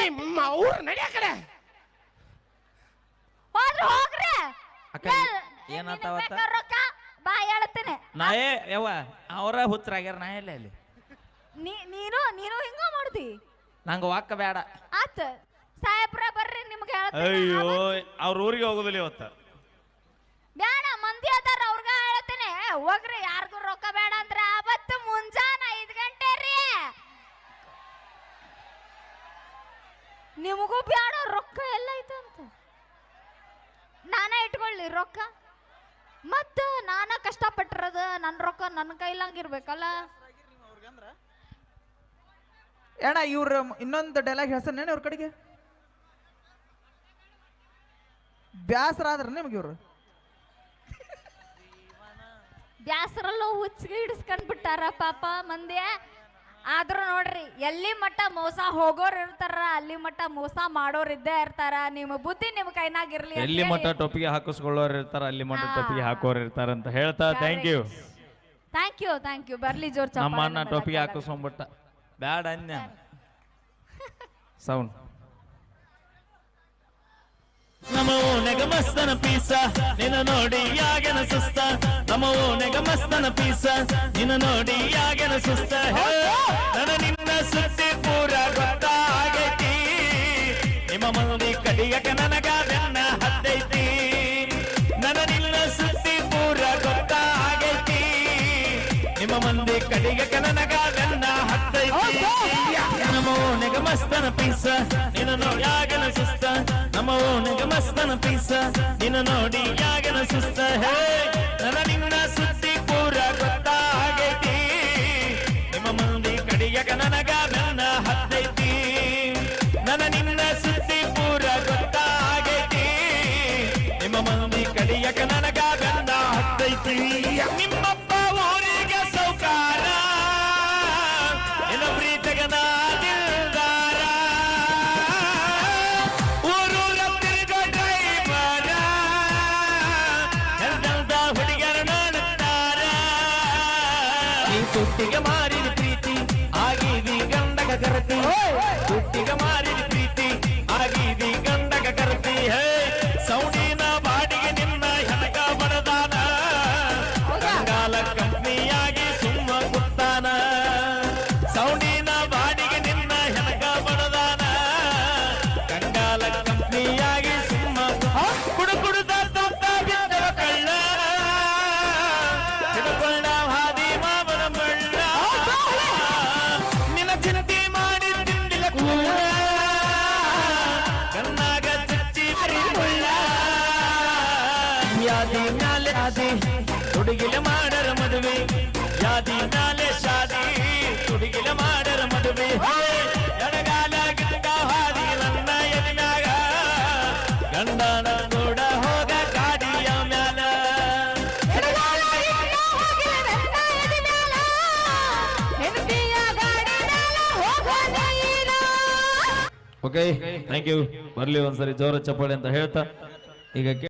ನಿಮ್ಮ ಅವ್ರ ನಡಿ ಆ ಕಡೆ. ಹೋಗ್ರಿ. ಅಕ್ಕ, ಏ? ರೊಕ್ಕ? ಬಾ ಹೇಳ್ತೇನೆ. ನಾ ಏ ಯವ್ವ ಅವರ ಹುಚ್ಚರಾಗ್ಯಾರ ನಾ ಎಲ್ಲ ಅಲ್ಲಿ? ನೀ ನೀನು ನೀನು ಹಿಂಗ ಮಾಡ್ತಿ ನಂಗೆ ವಾಕ್ಕ ಬೇಡ ಆತ ಸಾಹೇಬ್ರ ಬರ್ರಿ ನಿಮ್ಗೆ ಹೇಳ್ತೇನೆ ಅಯ್ಯೋ ಅವ್ರ ಊರಿಗೆ ಹೋಗೋದಿಲ್ಲ ಇವತ್ತ. ಬೇಡ ಮಂದಿ ಅದಾರ ಅವ್ರಗ ಹೇಳ್ತೇನೆ. ಹೋಗ್ರಿ ಯಾರಿಗೂ ರೊಕ್ಕ ಬೇಡ ಅಂದ್ರೆ ಅವತ್ತು ಮುಂಜಾನೆ ನಿಮಗೂ ಬೇಡ ರೊಕ್ಕ ಎಲ್ಲ ಐತಂತ. ನಾನೇ ಇಟ್ಕೊಳ್ಳಿ ರೊಕ್ಕ. ಮತ್ತ ನಾನ ಕಷ್ಟಪಟ್ಟಿರೋದು ನನ್ನ ರೊಕ್ಕ ನನ್ನ ಕೈಲಾಗಿರ್ಬೇಕಲ್ಲ. ಏಣ ಇವ್ರ ಇನ್ನೊಂದು ಡೈಲಾಗ್ ಹೇಳ್ಸನೇನು ಇವ್ರ ಕಡೆಗೆ. ಬ್ಯಾಸರ ಆದ್ರ ನಿಮ್ಗೆ ಇವ್ರು? ಬ್ಯಾಸರಲ್ಲೋ ಹುಚ್ಚಿಗೆ ಹಿಡಿಸ್ಕೊಂಡ್ಬಿಟ್ಟಾರ ಪಾಪ ಮಂದಿ ಆದ್ರೂ ನೋಡ್ರಿ ಎಲ್ಲಿ ಮಟ್ಟ ಮೋಸ ಹೋಗೋರ್ ಇರ್ತಾರ ಅಲ್ಲಿ ಮಟ್ಟ ಮೋಸ ಮಾಡೋರ್ ಇದ್ದೇ ಇರ್ತಾರ. ನಿಮ್ಮ ಬುದ್ಧಿ ನಿಮ್ ಕೈನಾಗಿರ್ಲಿ ಅಂತ ಎಲ್ಲಿ ಹೇಳಿ. ಮಟ್ಟ ಟೊಪ್ಪಿಗೆ ಹಾಕಿಸ್ಕೊಳ್ಳೋರು ಇರ್ತಾರ ಅಲ್ಲಿ ಮಟ್ಟ ಹಾ. ಟೊಪ್ಪಿಗೆ ಹಾಕೋರು ಇರ್ತಾರ ಅಂತ ಹೇಳ್ತಾ thank you thank you thank you ಬರ್ಲಿ ಜೋರ್ ನಮ್ಮ ಚಪ್ಪಾಳೆ ಅಣ್ಣ ಟೊಪ್ಪಿಗೆ ಹಾಕಿಸ್ಕೊಂಡ್ಬಿಟ್ಟ. ಬ್ಯಾಡ ಅನ್ಯ. ಸೌಂಡ್ ನಮೋ ನೆಗಮಸ್ತನ ಪೀಸ ನಿನ್ನ ನೋಡಿ ಯಾಗೆನ ಸುಸ್ತ. ನಮೋ ನೆಗಮಸ್ತನ ಪೀಸ ನಿನ್ನ ನೋಡಿ ಯಾಗೆನ ಸುಸ್ತ. ಹೇ, ಮಂದಿ ಕಡಿಗೆ ಕನನಗಾಲನ್ನ ಹತ್ತೈತಿ ನಮೋ ನಿಗಮಸ್ತನ ಮಸ್ತನ ಪೀಸ, ನಿನ್ನ ನೋಡಿ ಆಗನ ಸುಸ್ತ ನಮೋ ನಿಗಮಸ್ತನ ಮಸ್ತನ ಪೀಸ, ನಿನ್ನ ನೋಡಿ ಆಗನ ಸುಸ್ತ ಹೇ ನನ ನಿನ್ನ ಸುದ್ದಿ ಪೂರ ಗೊತ್ತಾಗೈತಿ ನಿಮ್ಮ ಮಂದಿ ಕಡಿಗೆ ಕನನಗಾಲನ್ನ ಹತ್ತೈತಿ ನನ ನಿನ್ನ ಸುದ್ದಿ ಪೂರ ಗೊತ್ತಾಗೈತಿ ನಿಮ್ಮ ಮಂದಿ ಕಡಿಗೆ ಕನನಗಾಲನ್ನ ಹತ್ತೈತಿ ನಿಮ್ಮಪ್ಪ ಈ ತುಟ್ಟಿಗೆ ಮಾರಿದ ಪ್ರೀತಿ ಆಗಿದಿ ಗಂಡಗ ಕರತಿ ತುಟ್ಟಿಗೆ ಮಾರಿದ ಕಣ್ಣಾಗ ಚಚ್ಚಿ ಯಾದಿ ಮ್ಯಾಲೆ ಆದಿ ಹುಡುಗಿಲ ಮಾಡರ ಮದುವೆ. ಯಾದಿ ಮ್ಯಾಲೆ ಶಾದಿ. ಓಕೆ ಥ್ಯಾಂಕ್ ಯು ಬರ್ಲಿ ಒಂದ್ಸರಿ ಜೋರ ಚಪ್ಪಾಳೆ ಅಂತ ಹೇಳ್ತಾ. ಈಗ